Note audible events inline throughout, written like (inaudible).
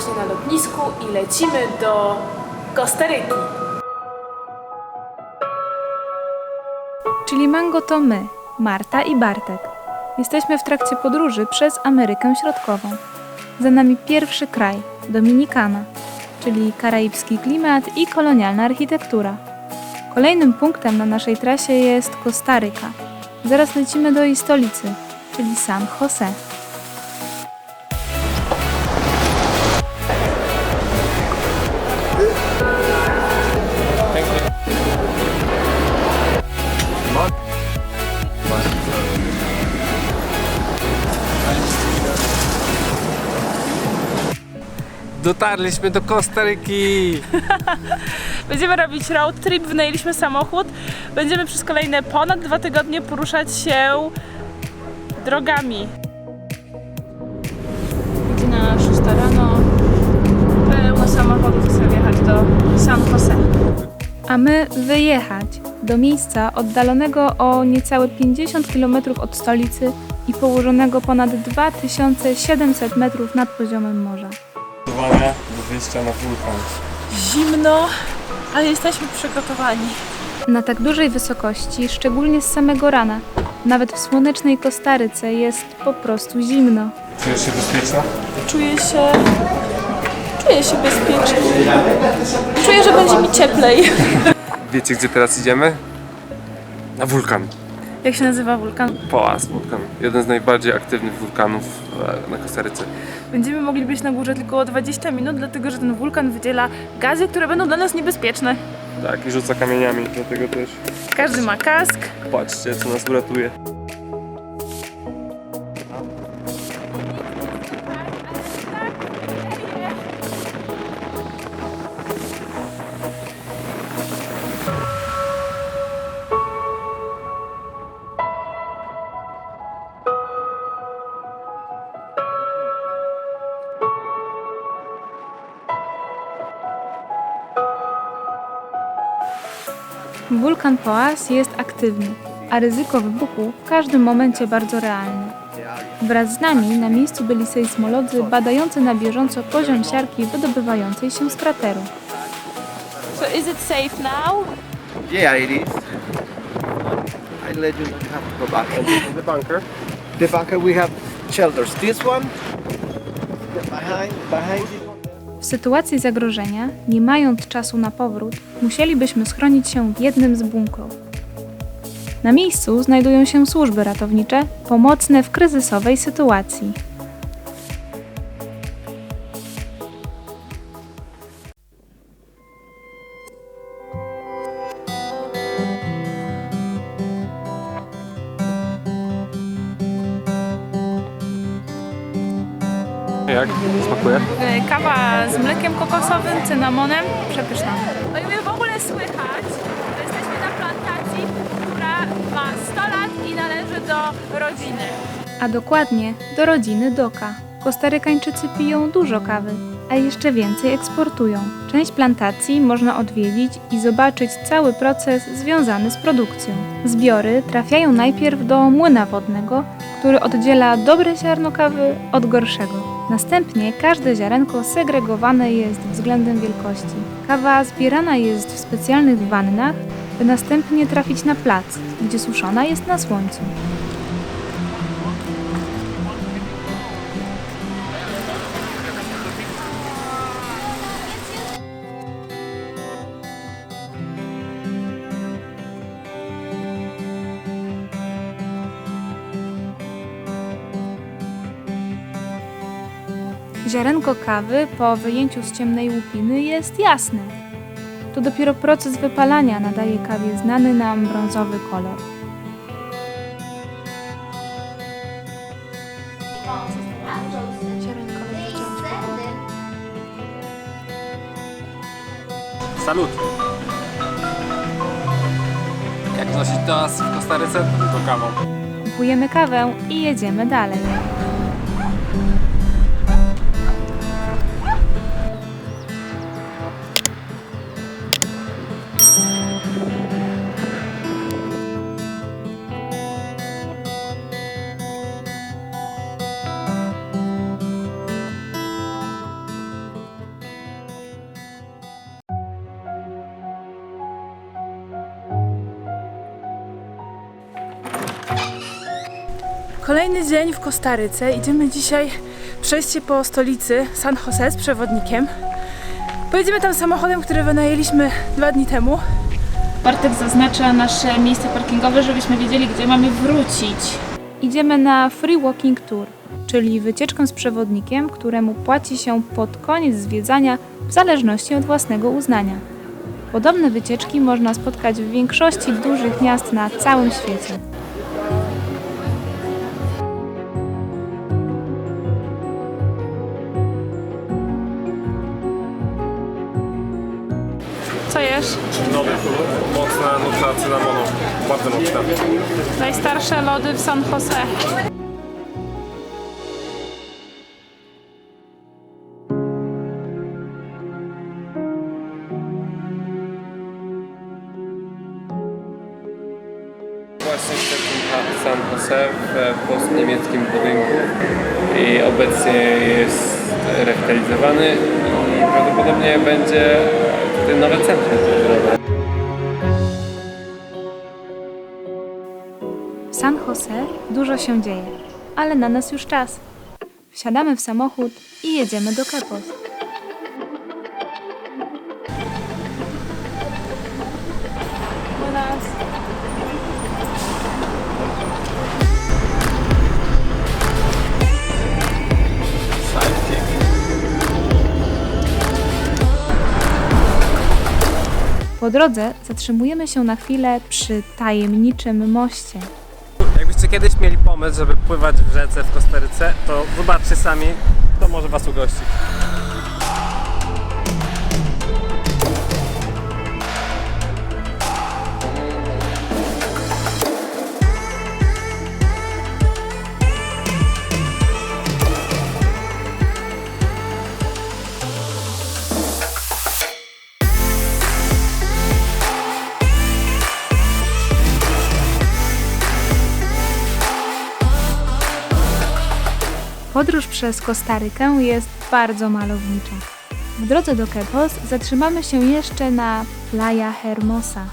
właśnie na lotnisku i lecimy do Kostaryki. Czyli Mango to my, Marta i Bartek. Jesteśmy w trakcie podróży przez Amerykę Środkową. Za nami pierwszy kraj, Dominikana, czyli karaibski klimat i kolonialna architektura. Kolejnym punktem na naszej trasie jest Kostaryka. Zaraz lecimy do jej stolicy, czyli San Jose. Dotarliśmy do Kostaryki! (laughs) Będziemy robić road trip, wynajęliśmy samochód. Będziemy przez kolejne ponad dwa tygodnie poruszać się drogami. Godzina 6 rano. Pełno samochodów chce wjechać do San Jose. A my wyjechać do miejsca oddalonego o niecałe 50 km od stolicy i położonego ponad 2700 metrów nad poziomem morza. Przygotowania do wyjścia na wulkan. Zimno, ale jesteśmy przygotowani. Na tak dużej wysokości, szczególnie z samego rana, nawet w słonecznej Kostaryce jest po prostu zimno. Czujesz się bezpieczna? Czuję się. Czuję się bezpiecznie. Czuję, że będzie mi cieplej. Wiecie gdzie teraz idziemy? Na wulkan. Jak się nazywa wulkan? Poas wulkan. Jeden z najbardziej aktywnych wulkanów e, na Kostaryce. Będziemy mogli być na górze tylko 20 minut, dlatego że ten wulkan wydziela gazy, które będą dla nas niebezpieczne. Tak, i rzuca kamieniami, dlatego też Każdy ma kask. patrzcie co nas uratuje. Wulkan Poas jest aktywny, a ryzyko wybuchu w każdym momencie bardzo realne. Wraz z nami na miejscu byli sejsmolodzy badający na bieżąco poziom siarki wydobywającej się z krateru. So is it safe now? Yeah, it is. I let you have to go back. The bunker. The bunker we have shelters. This one, behind, behind this one. W sytuacji zagrożenia, nie mając czasu na powrót, musielibyśmy schronić się w jednym z bunkrów. Na miejscu znajdują się służby ratownicze, pomocne w kryzysowej sytuacji. Jak? Smakuje? Y, Kawa z mlekiem kokosowym, cynamonem. Przepyszna. No i my w ogóle słychać, że jesteśmy na plantacji, która ma 100 lat i należy do rodziny. A dokładnie do rodziny Doka. Kostarykańczycy piją dużo kawy, a jeszcze więcej eksportują. Część plantacji można odwiedzić i zobaczyć cały proces związany z produkcją. Zbiory trafiają najpierw do młyna wodnego, który oddziela dobre ziarno kawy od gorszego. Następnie każde ziarenko segregowane jest względem wielkości. Kawa zbierana jest w specjalnych wannach, by następnie trafić na plac, gdzie suszona jest na słońcu. Ziarenko kawy po wyjęciu z ciemnej łupiny jest jasne. To dopiero proces wypalania nadaje kawie znany nam brązowy kolor. Salut! Jak nosić nas w Kostaryce? To kawą. Kupujemy kawę i jedziemy dalej. Kolejny dzień w Kostaryce. Idziemy dzisiaj przejść się po stolicy San Jose z przewodnikiem. Pojedziemy tam samochodem, który wynajęliśmy dwa dni temu. Bartek zaznacza nasze miejsce parkingowe, żebyśmy wiedzieli, gdzie mamy wrócić. Idziemy na Free Walking Tour, czyli wycieczkę z przewodnikiem, któremu płaci się pod koniec zwiedzania w zależności od własnego uznania. Podobne wycieczki można spotkać w większości dużych miast na całym świecie. Jesz? Nowy mocna nuta cynamonu. Bardzo mocna. Najstarsze lody w San Jose. Właśnie w San Jose w polsko-niemieckim budynku i obecnie jest rewitalizowany i prawdopodobnie będzie nowe centrum. W San Jose dużo się dzieje, ale na nas już czas. Wsiadamy w samochód i jedziemy do Quepos. Po drodze zatrzymujemy się na chwilę przy tajemniczym moście. Jakbyście kiedyś mieli pomysł, żeby pływać w rzece w Kostaryce, to zobaczcie sami, to może Was ugościć. Przez Kostarykę jest bardzo malownicza. W drodze do Quepos zatrzymamy się jeszcze na Playa Hermosa.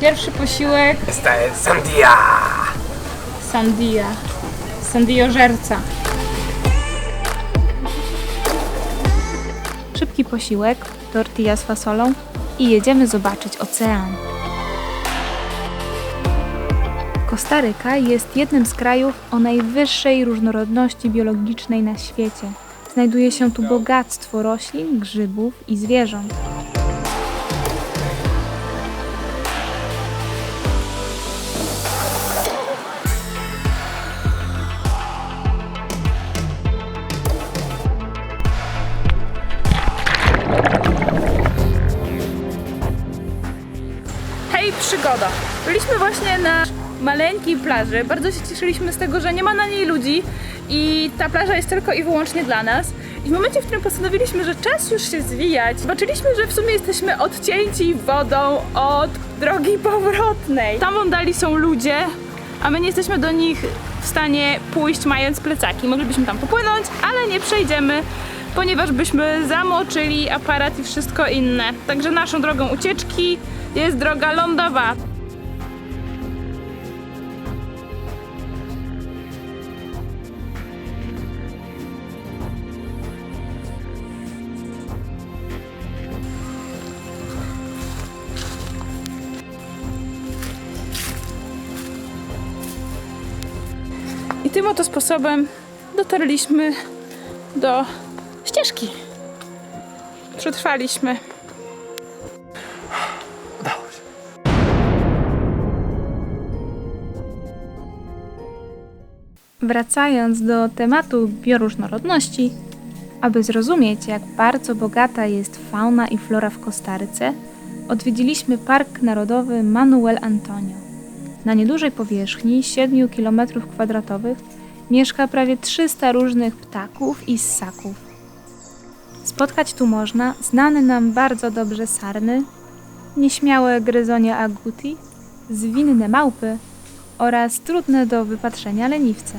Pierwszy posiłek To jest Sandia! sandia. Sandiożerca. Szybki posiłek, tortilla z fasolą i jedziemy zobaczyć ocean. Kostaryka jest jednym z krajów o najwyższej różnorodności biologicznej na świecie. Znajduje się tu bogactwo roślin, grzybów i zwierząt. Hej, przygoda! Byliśmy właśnie na maleńkiej plaży. Bardzo się cieszyliśmy z tego, że nie ma na niej ludzi i ta plaża jest tylko i wyłącznie dla nas. I w momencie, w którym postanowiliśmy, że czas już się zwijać, zobaczyliśmy, że w sumie jesteśmy odcięci wodą od drogi powrotnej. Tam oddali są ludzie, a my nie jesteśmy do nich w stanie pójść mając plecaki. Moglibyśmy tam popłynąć, ale nie przejdziemy, ponieważ byśmy zamoczyli aparat i wszystko inne. Także naszą drogą ucieczki jest droga lądowa. Tym oto sposobem dotarliśmy do ścieżki. Przetrwaliśmy. Wracając do tematu bioróżnorodności, aby zrozumieć, jak bardzo bogata jest fauna i flora w Kostaryce, odwiedziliśmy Park Narodowy Manuel Antonio. Na niedużej powierzchni 7 km2 mieszka prawie 300 różnych ptaków i ssaków. Spotkać tu można znane nam bardzo dobrze sarny, nieśmiałe gryzonie aguti, zwinne małpy oraz trudne do wypatrzenia leniwce.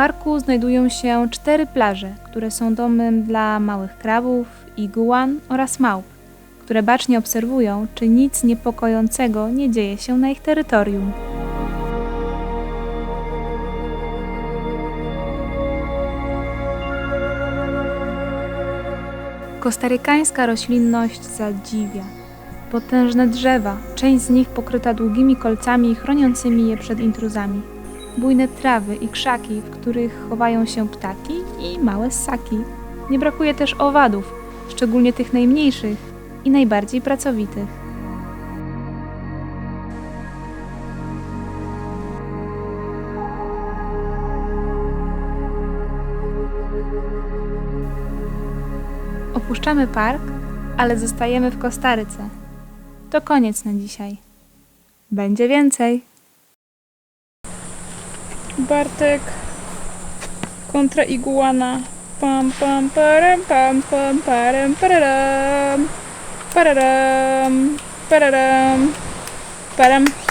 Parku znajdują się cztery plaże, które są domem dla małych krabów, iguan oraz małp, które bacznie obserwują, czy nic niepokojącego nie dzieje się na ich terytorium. Kostarykańska roślinność zadziwia. Potężne drzewa, część z nich pokryta długimi kolcami chroniącymi je przed intruzami. Bujne trawy i krzaki, w których chowają się ptaki i małe ssaki. Nie brakuje też owadów, szczególnie tych najmniejszych i najbardziej pracowitych. Opuszczamy park, ale zostajemy w Kostaryce. To koniec na dzisiaj. Będzie więcej. Bartek kontra iguana. Pam pam param pam pam param pararam. Pararam. Pararam. Param.